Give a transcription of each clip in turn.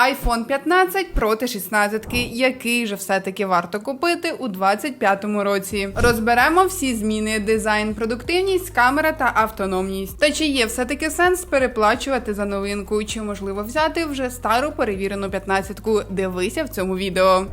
iPhone 15 проти 16, який же все-таки варто купити у 25-му році. Розберемо всі зміни: дизайн, продуктивність, камера та автономність. Та чи є все-таки сенс переплачувати за новинку, чи можливо взяти вже стару перевірену 15-ку? Дивися в цьому відео.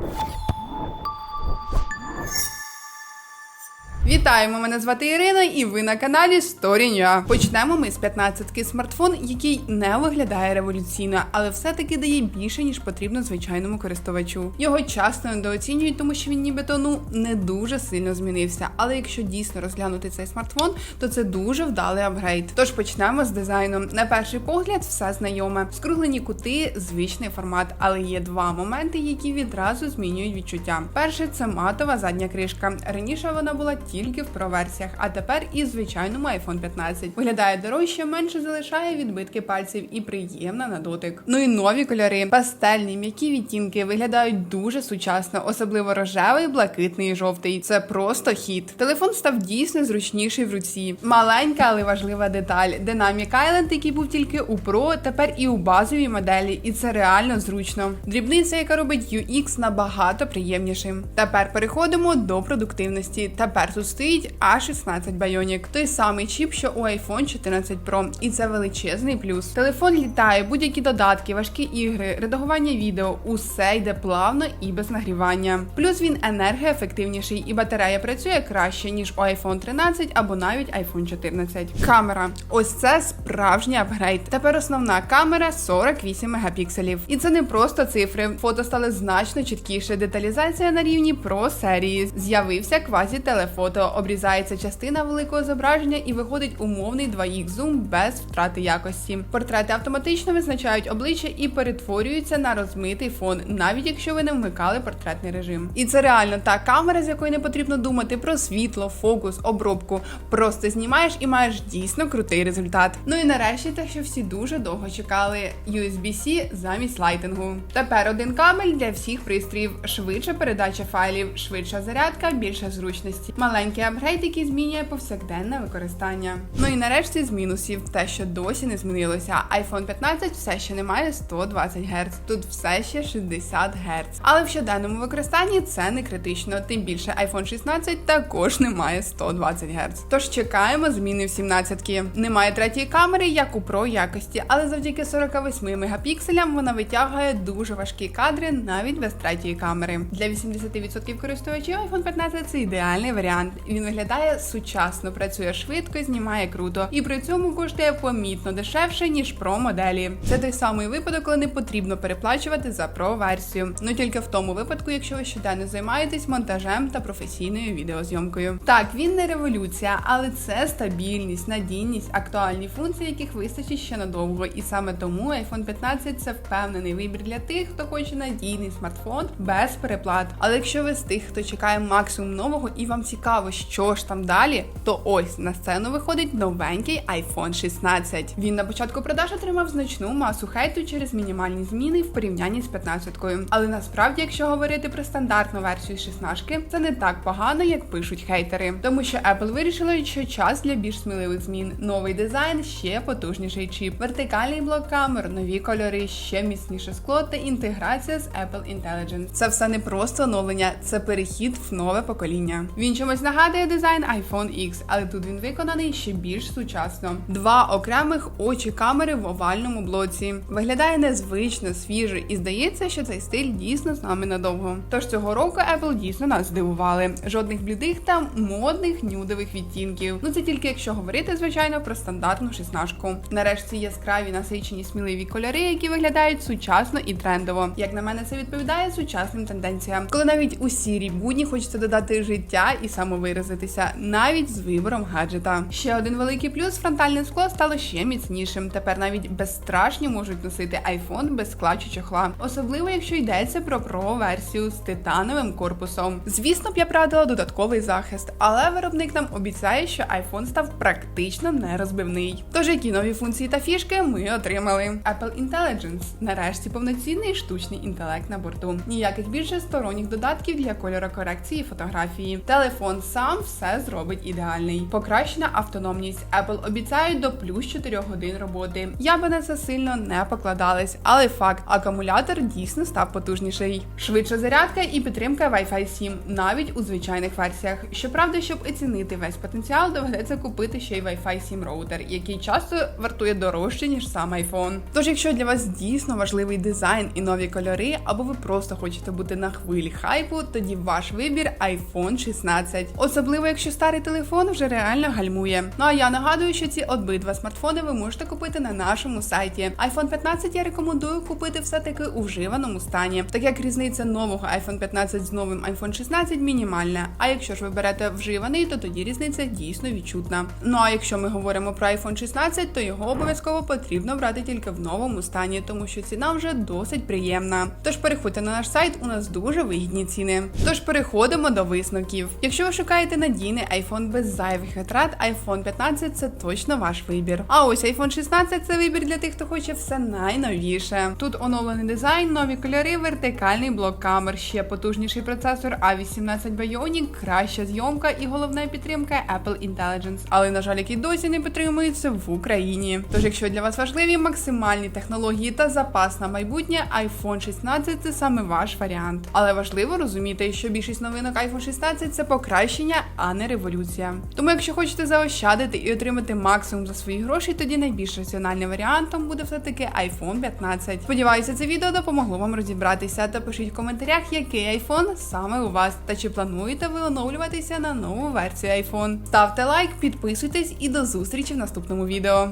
Вітаємо! Мене звати Ірина, і ви на каналі New. Почнемо ми з 15-ки смартфон, який не виглядає революційно, але все-таки дає більше ніж потрібно звичайному користувачу. Його часто недооцінюють, тому що він нібито ну не дуже сильно змінився. Але якщо дійсно розглянути цей смартфон, то це дуже вдалий апгрейд. Тож почнемо з дизайну. На перший погляд, все знайоме. Скруглені кути, звичний формат, але є два моменти, які відразу змінюють відчуття. Перше це матова задня кришка. Раніше вона була тільки в Pro-версіях, а тепер і в звичайному iPhone 15. Виглядає дорожче, менше залишає відбитки пальців і приємна на дотик. Ну і нові кольори, пастельні, м'які відтінки виглядають дуже сучасно, особливо рожевий, блакитний і жовтий. Це просто хіт. Телефон став дійсно зручніший в руці. Маленька, але важлива деталь. Dynamic Island, який був тільки у Pro, тепер і у базовій моделі, і це реально зручно. Дрібниця, яка робить UX набагато приємнішим. Тепер переходимо до продуктивності. Тепер тут стоїть A16 Bionic, той самий чіп, що у iPhone 14 Pro, і це величезний плюс. Телефон літає, будь-які додатки, важкі ігри, редагування відео, усе йде плавно і без нагрівання. Плюс він енергоефективніший і батарея працює краще ніж у iPhone 13 або навіть iPhone 14. Камера, ось це справжній апгрейд. Тепер основна камера 48 мегапікселів. І це не просто цифри. Фото стали значно чіткіше. Деталізація на рівні Pro серії. З'явився квазі телефото, обрізається частина великого зображення і виходить умовний 2х зум без втрати якості. Портрети автоматично визначають обличчя і перетворюються на розмитий фон, навіть якщо ви не вмикали портретний режим. І це реально та камера, з якої не потрібно думати про світло, фокус, обробку. Просто знімаєш і маєш дійсно крутий результат. Ну і нарешті те, що всі дуже довго чекали: USB-C замість лайтингу. Тепер один кабель для всіх пристроїв, швидша передача файлів, швидша зарядка, більше зручності. Маленький апгрейд, який змінює повсякденне використання. Ну і нарешті з мінусів, те, що досі не змінилося. iPhone 15 все ще не має 120 Гц, тут все ще 60 Гц. Але в щоденному використанні це не критично. Тим більше iPhone 16 також не має 120 Гц. Тож чекаємо зміни в 17-ки. Немає третьої камери, як у Pro якості, але завдяки 48 мегапікселям вона витягує дуже важкі кадри навіть без третьої камери. Для 80% користувачів iPhone 15 це ідеальний варіант. Він виглядає сучасно, працює швидко, знімає круто, і при цьому коштує помітно дешевше ніж Pro моделі. Це той самий випадок, коли не потрібно переплачувати за Pro версію. Ну тільки в тому випадку, якщо ви щоденно займаєтесь монтажем та професійною відеозйомкою. Так, він не революція, але це стабільність, надійність, актуальні функції, яких вистачить ще надовго. І саме тому iPhone 15 це впевнений вибір для тих, хто хоче надійний смартфон без переплат. Але якщо ви з тих, хто чекає максимум нового і вам цікаво, що ж там далі, то ось на сцену виходить новенький iPhone 16. Він на початку продаж отримав значну масу хейту через мінімальні зміни в порівнянні з 15-кою. Але насправді, якщо говорити про стандартну версію 16, це не так погано, як пишуть хейтери, тому що Apple вирішила, що час для більш сміливих змін. Новий дизайн, ще потужніший чіп, вертикальний блок камер, нові кольори, ще міцніше скло та інтеграція з Apple Intelligence. Це все не просто оновлення, це перехід в нове покоління. Він чомусь нагадує дизайн iPhone X, але тут він виконаний ще більш сучасно. Два окремих очі камери в овальному блоці. Виглядає незвично, свіже, і здається, що цей стиль дійсно з нами надовго. Тож цього року Apple дійсно нас здивували. Жодних блідих та модних нюдових відтінків. Ну це тільки якщо говорити, звичайно, про стандартну шістнашку. Нарешті яскраві насичені сміливі кольори, які виглядають сучасно і трендово. Як на мене, це відповідає сучасним тенденціям, коли навіть у сірій будні хочеться додати життя і самовиразитися, навіть з вибором гаджета. Ще один великий плюс фронтальне скло стало ще міцнішим. Тепер навіть безстрашні можуть носити iPhone без скла чи чохла, особливо якщо йдеться про Pro версію з титановим корпусом. Звісно б я порадила додатковий захист, але виробник нам обіцяє, що iPhone став практично нерозбивний. Тож які нові функції та фішки ми отримали? Apple Intelligence. Нарешті повноцінний штучний інтелект на борту. Ніяких більше сторонніх додатків для кольорокорекції фотографії. Телефон сам нам все зробить ідеальний. Покращена автономність. Apple обіцяють до плюс 4 годин роботи. Я би на це сильно не покладалась, але факт, акумулятор дійсно став потужніший. Швидша зарядка і підтримка Wi-Fi 7 навіть у звичайних версіях. Щоправда, щоб оцінити весь потенціал, доведеться купити ще й Wi-Fi 7 роутер, який часто вартує дорожче ніж сам iPhone. Тож, якщо для вас дійсно важливий дизайн і нові кольори, або ви просто хочете бути на хвилі хайпу, тоді ваш вибір iPhone 16. Особливо, якщо старий телефон вже реально гальмує. Ну а я нагадую, що ці обидва смартфони ви можете купити на нашому сайті. iPhone 15 я рекомендую купити все-таки у вживаному стані, так як різниця нового iPhone 15 з новим iPhone 16 мінімальна. А якщо ж ви берете вживаний, то тоді різниця дійсно відчутна. Ну а якщо ми говоримо про iPhone 16, то його обов'язково потрібно брати тільки в новому стані, тому що ціна вже досить приємна. Тож переходьте на наш сайт, у нас дуже вигідні ціни. Тож переходимо до висновків. Якщо ви шукаєте надійний iPhone без зайвих витрат, iPhone 15 це точно ваш вибір. А ось iPhone 16 це вибір для тих, хто хоче все найновіше. Тут оновлений дизайн, нові кольори, вертикальний блок камер, ще потужніший процесор A18 Bionic, краща зйомка і головна підтримка Apple Intelligence. Але на жаль, який досі не підтримується в Україні. Тож, якщо для вас важливі максимальні технології та запас на майбутнє, iPhone 16 це саме ваш варіант. Але важливо розуміти, що більшість новинок iPhone 16 це покращення, а не революція. Тому, якщо хочете заощадити і отримати максимум за свої гроші, тоді найбільш раціональним варіантом буде все таки iPhone 15. Сподіваюся, це відео допомогло вам розібратися. Та пишіть в коментарях, який iPhone саме у вас, та чи плануєте ви оновлюватися на нову версію iPhone. Ставте лайк, підписуйтесь і до зустрічі в наступному відео.